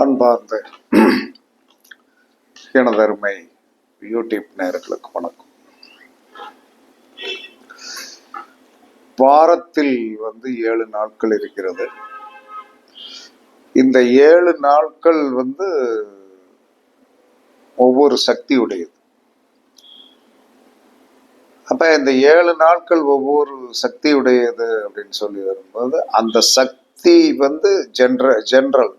அன்பார்ந்த எனதருமை யூடியூப் நேர்களுக்கு வணக்கம். வாரத்தில் வந்து ஏழு நாட்கள் இருக்கிறது. இந்த ஏழு நாட்கள் வந்து ஒவ்வொரு சக்தி உடையது. அப்ப இந்த ஏழு நாட்கள் ஒவ்வொரு சக்தி உடையது அப்படின்னு சொல்லி வரும்போது அந்த சக்தி வந்து ஜென்ர ஜென்ரல்.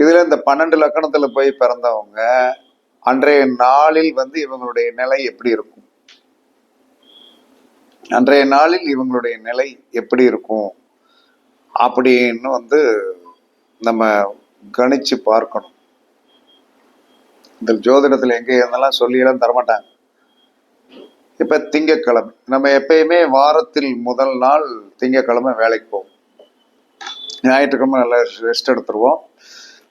இதுல இந்த பன்னெண்டு லக்கணத்துல போய் பிறந்தவங்க அன்றைய நாளில் வந்து இவங்களுடைய நிலை எப்படி இருக்கும்? அன்றைய நாளில் இவங்களுடைய நிலை எப்படி இருக்கும்? அப்படின்னு வந்து நம்ம கணிச்சு பார்க்கணும். இந்த ஜோதிடத்துல எங்க இருந்தெல்லாம் சொல்லியெல்லாம் தரமாட்டாங்க. இப்ப திங்கக்கிழமை நம்ம எப்பயுமே வாரத்தில் முதல் நாள் திங்கக்கிழமை வேலைக்கு போவோம். ஞாயிற்றுக்கிழமை நல்லா ரெஸ்ட் எடுத்துருவோம்.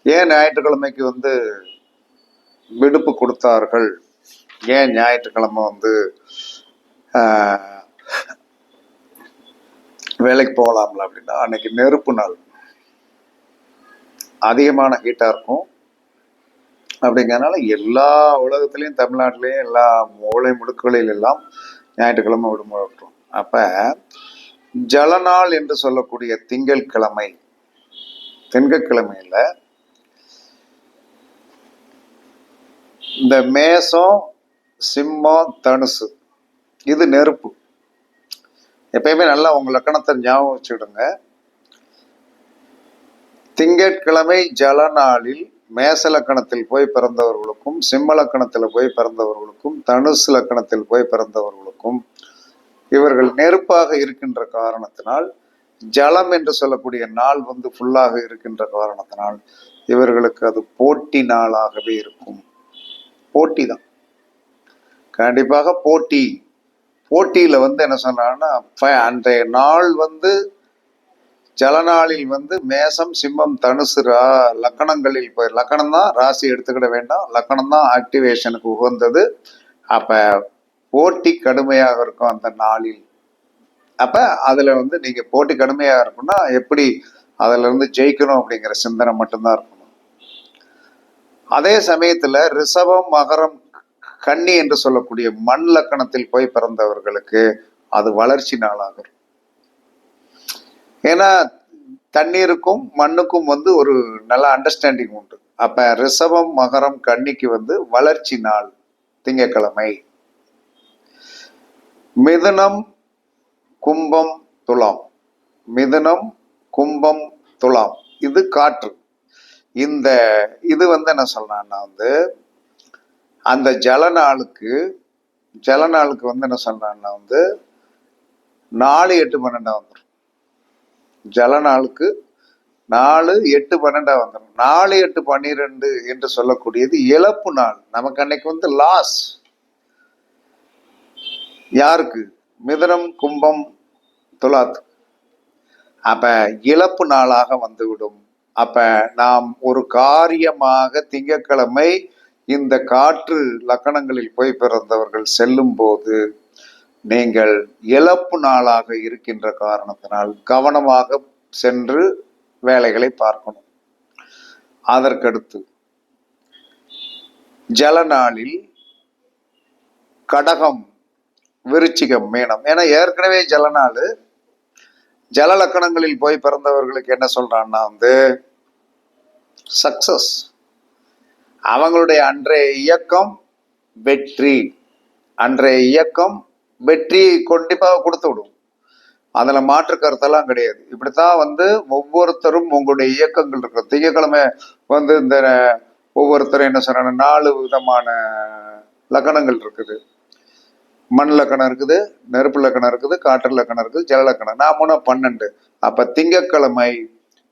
ஏன் ஞாயிற்றுக்கிழமைக்கு வந்து விடுப்பு கொடுத்தார்கள்? ஏன் ஞாயிற்றுக்கிழமை வந்து வேலைக்கு போகலாம்ல அப்படின்னா அன்னைக்கு நெருப்பு நாள். அதிகமான ஹீட்டாக இருக்கும். அப்படிங்கிறனால எல்லா உலகத்துலேயும் தமிழ்நாட்டிலையும் எல்லா மூளை முடுக்குகளில் எல்லாம் ஞாயிற்றுக்கிழமை விடுமுறை விட்டுரும். அப்போ ஜலநாள் என்று சொல்லக்கூடிய திங்கட்கிழமை திங்கட்கிழமையில இந்த மேசம் சிம்மம் தனுசு. இது நெருப்பு. எப்பயுமே நல்லா உங்க லக்கணத்தை ஞாபகம் வச்சுடுங்க திங்கட்கிழமை ஜல நாளில் மேச லக்கணத்தில் போய் பிறந்தவர்களுக்கும் சிம்ம லக்கணத்தில் போய் பிறந்தவர்களுக்கும் தனுசு லக்கணத்தில் போய் பிறந்தவர்களுக்கும் இவர்கள் நெருப்பாக இருக்கின்ற காரணத்தினால் ஜலம் என்று சொல்லக்கூடிய நாள் வந்து ஃபுல்லாக இருக்கின்ற காரணத்தினால் இவர்களுக்கு அது போட்டி நாளாகவே இருக்கும். போட்டி தான். கண்டிப்பாக போட்டி. போட்டியில் வந்து என்ன சொன்னாங்கன்னா அன்றைய நாள் வந்து ஜலநாளில் வந்து மேசம் சிம்மம் தனுசு ரா லக்கணங்களில் போய் லக்கணம் தான் ராசி எடுத்துக்கிட வேண்டாம். லக்கணம் தான் ஆக்டிவேஷனுக்கு உகந்தது. அப்போ போட்டி கடுமையாக இருக்கும் அந்த நாளில். அப்போ அதில் வந்து நீங்கள் போட்டி கடுமையாக இருக்கும்னா எப்படி அதிலிருந்து ஜெயிக்கணும் அப்படிங்கிற சிந்தனை மட்டும்தான் இருக்கும். அதே சமயத்துல ரிஷபம் மகரம் கன்னி என்று சொல்லக்கூடிய மண் லக்கணத்தில் போய் பிறந்தவர்களுக்கு அது வளர்ச்சி நாளாகும். ஏன்னா தண்ணீருக்கும் மண்ணுக்கும் வந்து ஒரு நல்ல அண்டர்ஸ்டாண்டிங் உண்டு. அப்ப ரிஷபம் மகரம் கன்னிக்கு வந்து வளர்ச்சி நாள் திங்கட்கிழமை. மிதுனம் கும்பம் துலாம். மிதுனம் கும்பம் துலாம். இது காற்று. இந்த இது வந்து என்ன சொல்றான்னா வந்து அந்த ஜல நாளுக்கு ஜல நாளுக்கு வந்து என்ன சொல்றான்னா வந்து நாலு எட்டு பன்னெண்டா வந்துடும் ஜல நாளுக்கு நாலு எட்டு பன்னெண்டா வந்துடும் நாலு எட்டு பன்னிரெண்டு என்று சொல்லக்கூடியது இழப்பு நாள். நமக்கு அன்னைக்கு வந்து லாஸ் யாருக்கு? மிதனம் கும்பம் துலாத்து. அப்ப இழப்பு நாளாக வந்துவிடும். அப்ப நாம் ஒரு காரியமாக திங்கட்கிழமை இந்த காற்று லக்கணங்களில் போய் பிறந்தவர்கள் செல்லும் போது நீங்கள் இழப்பு நாளாக இருக்கின்ற காரணத்தினால் கவனமாக சென்று வேலைகளை பார்க்கணும். அதற்கடுத்து ஜலநாளில் கடகம் விருச்சிகம் மீனம். ஏன்னா ஏற்கனவே ஜலநாள் ஜல லக்கணங்களில் போய் பிறந்தவர்களுக்கு என்ன சொல்றான்னா வந்து சக்சஸ் அவங்களுடைய அன்றைய இயக்கம் வெற்றி. அன்றைய இயக்கம் வெற்றியை கண்டிப்பாக கொடுத்து விடும். அதில் மாற்று கருத்தெல்லாம் கிடையாது. இப்படித்தான் வந்து ஒவ்வொருத்தரும் உங்களுடைய இயக்கங்கள் இருக்கிற திங்கக்கிழமை வந்து இந்த ஒவ்வொருத்தரும் என்ன சொல்றாங்க நாலு விதமான லக்கணங்கள் இருக்குது. மண் லக்கணம் இருக்குது நெருப்பு லக்கணம் இருக்குது காற்று லக்கணம் இருக்குது ஜல லக்கணம். நான் மூணு பன்னெண்டு. அப்போ திங்கக்கிழமை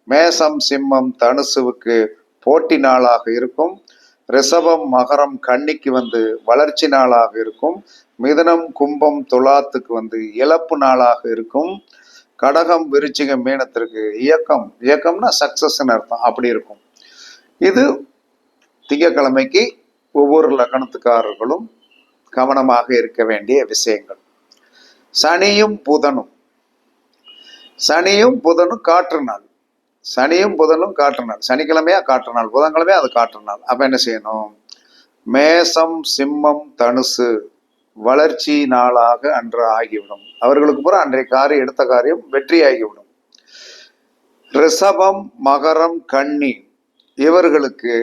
மேசம் சிம்மம் தனுசுவுக்கு போட்டி நாளாக இருக்கும். ரிஷபம் மகரம் கன்னிக்கு வந்து வளர்ச்சி நாளாக இருக்கும். மிதுனம் கும்பம் துலாத்துக்கு வந்து இழப்பு நாளாக இருக்கும். கடகம் விருச்சிகம் மீனத்திற்கு இயக்கம். இயக்கம்னா சக்சஸ்ன்னு அர்த்தம். அப்படி இருக்கும். இது திங்கட்கிழமைக்கு ஒவ்வொரு லக்கணத்துக்காரர்களும் கவனமாக இருக்க வேண்டிய விஷயங்கள். சனியும் புதனும். சனியும் புதனும் காற்று நாள். சனியும் புதனும் காற்று நாள். சனிக்கிழமையா காற்று நாள் புதன்கிழமையா அது காற்று நாள். அப்ப என்ன செய்யணும்? மேசம் சிம்மம் தனுசு வளர்ச்சி நாளாக அன்று ஆகிவிடும். அவர்களுக்கு பூரா அன்றைய காரியம் எடுத்த காரியம் வெற்றி ஆகிவிடும் ரிஷபம் மகரம் கண்ணி இவர்களுக்கு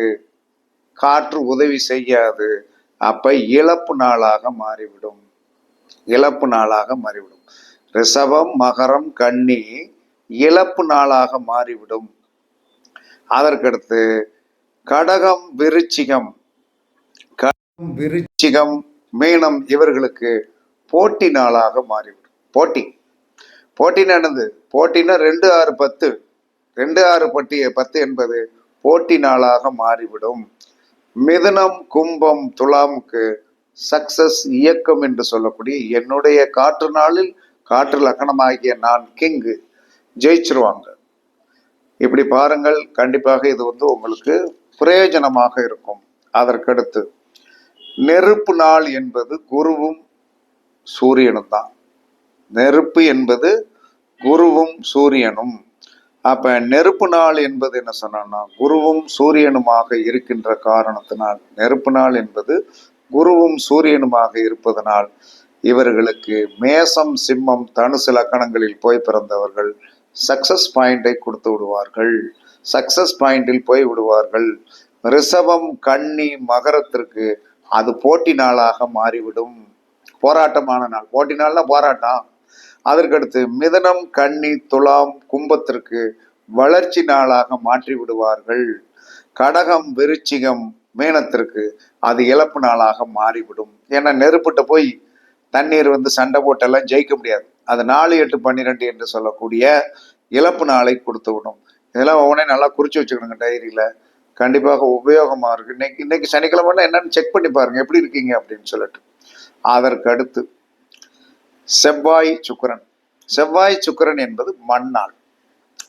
காற்று உதவி செய்யாது. அப்ப இழப்பு நாளாக மாறிவிடும். இழப்பு நாளாக மாறிவிடும். ரிஷபம் மகரம் கன்னி இழப்பு நாளாக மாறிவிடும். அதற்கடுத்து கடகம் விருச்சிகம். கடகம் விருச்சிகம் மீனம் இவர்களுக்கு போட்டி நாளாக மாறிவிடும். போட்டி. போட்டின்னு என்னது? போட்டினா ரெண்டு ஆறு பத்து. ரெண்டு ஆறு பட்டி பத்து என்பது போட்டி நாளாக மாறிவிடும். மிதுனம் கும்பம் துலாமுக்கு சக்சஸ் இயக்கம் என்று சொல்லக்கூடிய என்னுடைய காற்று நாளில் காற்று லக்கணமாகிய நான் கிங்கு ஜெயிச்சிருவாங்க. இப்படி பாருங்கள் கண்டிப்பாக இது வந்து உங்களுக்கு பிரயோஜனமாக இருக்கும். அதற்கடுத்து நெருப்பு நாள் என்பது குருவும் சூரியனும் தான். நெருப்பு என்பது குருவும் சூரியனும். அப்ப நெருப்பு நாள் என்பது என்ன சொன்னா குருவும் சூரியனுமாக இருக்கின்ற காரணத்தினால் நெருப்பு நாள் என்பது குருவும் சூரியனுமாக இருப்பதனால் இவர்களுக்கு மேசம் சிம்மம் தனுசு லக்கணங்களில் போய் பிறந்தவர்கள் சக்சஸ் பாயிண்டை கொடுத்து விடுவார்கள். சக்சஸ் பாயிண்டில் போய் விடுவார்கள். ரிஷபம் கன்னி மகரத்திற்கு அது போட்டி நாளாக மாறிவிடும். போராட்டமான நாள். போட்டி நாள்னா போராட்டம். அதற்கடுத்து மிதனம் கன்னி துலாம் கும்பத்திற்கு வளர்ச்சி நாளாக மாற்றி விடுவார்கள். கடகம் விருச்சிகம் மீனத்திற்கு அது இழப்பு நாளாக மாறிவிடும். ஏன்னா நெருப்பிட்ட போய் தண்ணீர் வந்து சண்டை போட்டெல்லாம் ஜெயிக்க முடியாது. அது நாலு எட்டு பன்னிரெண்டு என்று சொல்லக்கூடிய இழப்பு நாளை கொடுத்து விடும் இதெல்லாம் ஒவ்வொன்றே நல்லா குறிச்சு வச்சுக்கணுங்க டைரியில. கண்டிப்பாக உபயோகமாக இருக்கு. இன்னைக்கு இன்னைக்கு சனிக்கிழமைனா என்னன்னு செக் பண்ணி பாருங்க. எப்படி இருக்கீங்க அப்படின்னு சொல்லிட்டு. அதற்கு அடுத்து செவ்வாய் சுக்கிரன். செவ்வாய் சுக்கிரன் என்பது மண்ணாள்.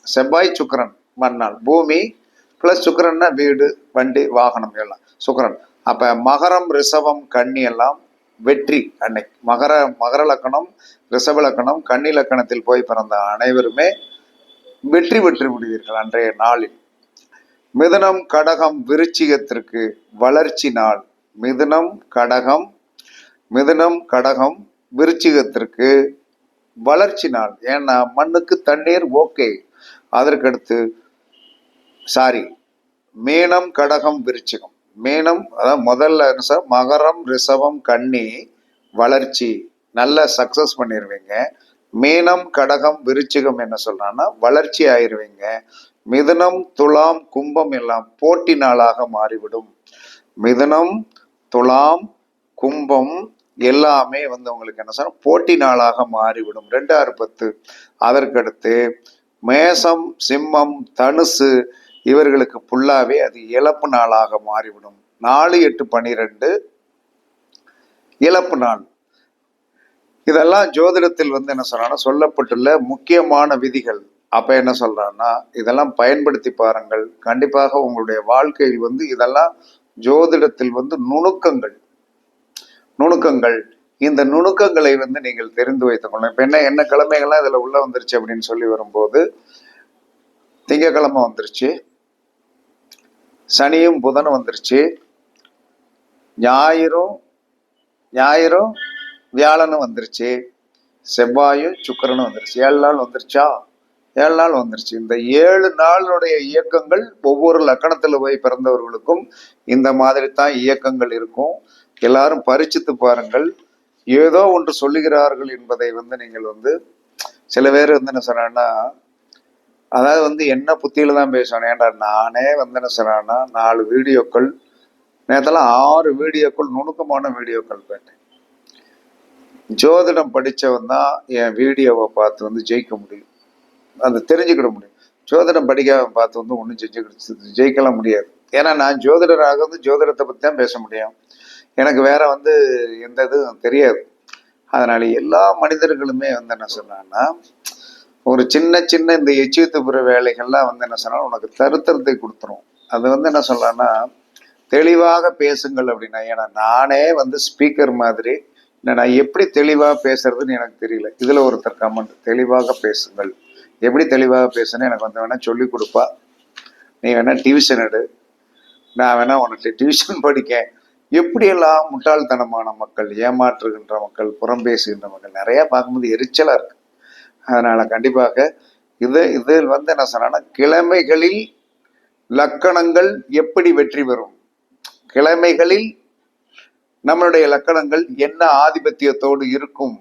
செவ்வாய் சுக்கிரன் மண்ணாள். பூமி பிளஸ் சுக்கிரன்னா வீடு வண்டி வாகனம் எல்லாம். சுக்கரன். அப்ப மகரம் ரிஷபம் கன்னி எல்லாம் வெற்றி அன்னைக்கு. மகர மகர லக்கணம் ரிஷப லக்கணம் கன்னி லக்கணத்தில் போய் பிறந்த அனைவருமே வெற்றி பெற்று விடுவீர்கள் அன்றைய நாளில். மிதுனம் கடகம் விருச்சிகத்திற்கு வளர்ச்சி நாள். மிதுனம் கடகம் மிதுனம் கடகம் விருச்சிகத்திற்கு வளர்ச்சி நாள். ஏன்னா மண்ணுக்கு தண்ணீர் ஓகே. அதற்கடுத்து சாரி மீனம் கடகம் விருச்சிகம். மீனம் அதாவது முதல்ல என்ன சார் மகரம் ரிஷபம் கன்னி வளர்ச்சி. நல்ல சக்சஸ் பண்ணிடுவீங்க மீனம் கடகம் விருச்சிகம் என்ன சொல்றான்னா வளர்ச்சி ஆயிருவீங்க. மிதுனம் துலாம் கும்பம் எல்லாம் போட்டி நாளாக மாறிவிடும். மிதுனம் துலாம் கும்பம் எல்லாமே வந்து உங்களுக்கு என்ன சொல்ற போட்டி நாளாக மாறிவிடும். ரெண்டாயிரம் பத்து. அதற்கடுத்து மேசம் சிம்மம் தனுசு இவர்களுக்கு ஃபுல்லாகவே அது இழப்பு நாளாக மாறிவிடும். நாலு எட்டு பன்னிரெண்டு இழப்பு நாள். இதெல்லாம் ஜோதிடத்தில் வந்து என்ன சொல்றாங்கன்னா சொல்லப்பட்டுள்ள முக்கியமான விதிகள். அப்ப என்ன சொல்றான்னா இதெல்லாம் பயன்படுத்தி பாருங்கள். கண்டிப்பாக உங்களுடைய வாழ்க்கையில் வந்து இதெல்லாம் ஜோதிடத்தில் வந்து நுணுக்கங்கள். நுணுக்கங்கள். இந்த நுணுக்கங்களை வந்து நீங்கள் தெரிந்து வைத்துக் கொள்ளணும். இப்ப என்ன என்ன கிழமைகள்லாம் இதுல உள்ள வந்துருச்சு அப்படின்னு சொல்லி வரும்போது திங்கக்கிழமை வந்துருச்சு. சனியும் புதனும் வந்துருச்சு. ஞாயிறும் ஞாயிறும் வியாழனும் வந்துருச்சு. செவ்வாயும் சுக்கரனும் வந்துருச்சு. ஏழு நாள் வந்துருச்சா? ஏழு நாள் வந்துருச்சு. இந்த ஏழு நாளுடைய இயக்கங்கள் ஒவ்வொரு லக்கணத்தில் போய் பிறந்தவர்களுக்கும் இந்த மாதிரி தான் இயக்கங்கள் இருக்கும். எல்லாரும் பரிச்சித்து பாருங்கள். ஏதோ ஒன்று சொல்லுகிறார்கள் என்பதை வந்து நீங்கள் வந்து சில பேர் வந்து என்ன சொன்னா அதாவது வந்து என்ன புத்தியில் தான் பேசணும் ஏன்டா நானே வந்து என்ன சொன்னேன்னா நாலு வீடியோக்கள் நேரத்தெல்லாம் ஆறு வீடியோக்கள் நுணுக்கமான வீடியோக்கள் போயிட்டேன் ஜோதிடம் படித்தவன் தான் என் வீடியோவை பார்த்து வந்து ஜெயிக்க முடியும். அதை தெரிஞ்சுக்கிட முடியும். ஜோதிடம் படிக்காம பார்த்து வந்து ஒன்றும் செஞ்சு ஜெயிக்கலாம் முடியாது. ஏன்னா நான் ஜோதிடராக வந்து ஜோதிடத்தை பற்றி தான் பேச முடியும். எனக்கு வேற வந்து எந்த இதுவும் தெரியாது. அதனால எல்லா மனிதர்களுமே வந்து என்ன சொன்னான்னா ஒரு சின்ன சின்ன இந்த எச்சியத்துப்புற வேலைகள்லாம் வந்து என்ன சொன்னால் உனக்கு தருத்தரத்தை கொடுத்துரும். அது வந்து என்ன சொல்லலாம்னா தெளிவாக பேசுங்கள் அப்படின்னா ஏன்னா நானே வந்து ஸ்பீக்கர் மாதிரி நான் எப்படி தெளிவாக பேசுறதுன்னு எனக்கு தெரியல. இதில் ஒருத்தர் கமெண்ட் தெளிவாக பேசுங்கள். எப்படி தெளிவாக பேசுன்னு எனக்கு வந்து வேணால் சொல்லி கொடுப்பா. நீ வேணால் டியூஷன் எடு. நான் வேணால் உனக்கு டியூஷன் படிக்க எப்படியெல்லாம் முட்டாள்தனமான மக்கள் ஏமாற்றுகின்ற மக்கள் புறம் பேசுகின்ற மக்கள் நிறையா பார்க்கும்போது எரிச்சலாக இருக்குது அதனால கண்டிப்பாக இது இதில் வந்து என்ன சொன்னா கிழமைகளில் லக்கணங்கள் எப்படி வெற்றி பெறும்? கிழமைகளில் நம்மளுடைய லக்கணங்கள் என்ன ஆதிபத்தியத்தோடு இருக்கும்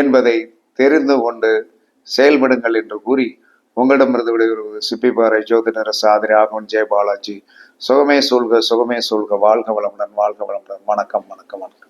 என்பதை தெரிந்து கொண்டு செயல்படுங்கள் என்று கூறி உங்களிடமிருந்து விடைபெறுவது சிப்பிப்பாறை ஜோதிடர் சாதிரி ஆகவன் ஜெயபாலாஜி. சுகமே சொல்க சுகமே சொல்க வாழ்க வளமுடன் வாழ்க வளமுடன். வணக்கம் வணக்கம் வணக்கம்.